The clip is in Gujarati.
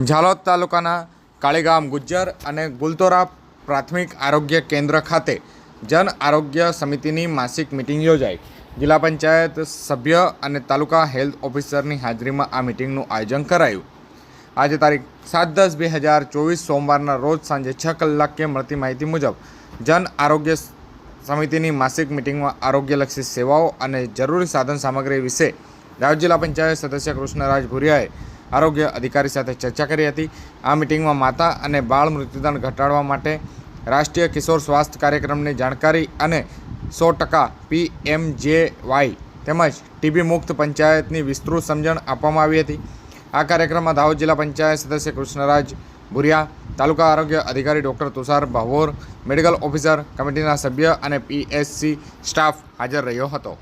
ઝાલોદ તાલુકાના કાળીગામ ગુજ્જર અને ગુલતોરા પ્રાથમિક આરોગ્ય કેન્દ્ર ખાતે જન આરોગ્ય સમિતિની માસિક મિટિંગ યોજાઈ. જિલ્લા પંચાયત સભ્ય અને તાલુકા હેલ્થ ઓફિસરની હાજરીમાં આ મિટિંગનું આયોજન કરાયું. આજે તારીખ સાત દસ બે હજાર ચોવીસ સોમવારના રોજ સાંજે છ કલાકે મળતી માહિતી મુજબ જન આરોગ્ય સમિતિની માસિક મિટિંગમાં આરોગ્યલક્ષી સેવાઓ અને જરૂરી સાધન સામગ્રી વિશે રાજ્ય જિલ્લા પંચાયત સદસ્ય કૃષ્ણરાજ ભુરિયાએ આરોગ્ય અધિકારી સાથે ચર્ચા કરી હતી. આ મિટિંગમાં માતા અને બાળ મૃત્યુદંડ ઘટાડવા માટે રાષ્ટ્રીય કિશોર સ્વાસ્થ્ય કાર્યક્રમની જાણકારી અને સો ટકા પીએમજેવાય તેમજ ટીબી મુક્ત પંચાયતની વિસ્તૃત સમજણ આપવામાં આવી હતી. આ કાર્યક્રમમાં દાહોદ જિલ્લા પંચાયત સદસ્ય કૃષ્ણરાજ ભુરિયા, તાલુકા આરોગ્ય અધિકારી doctor Tushar Bhavor, medical officer કમિટીના સભ્ય અને પીએસસી સ્ટાફ હાજર રહ્યો હતો.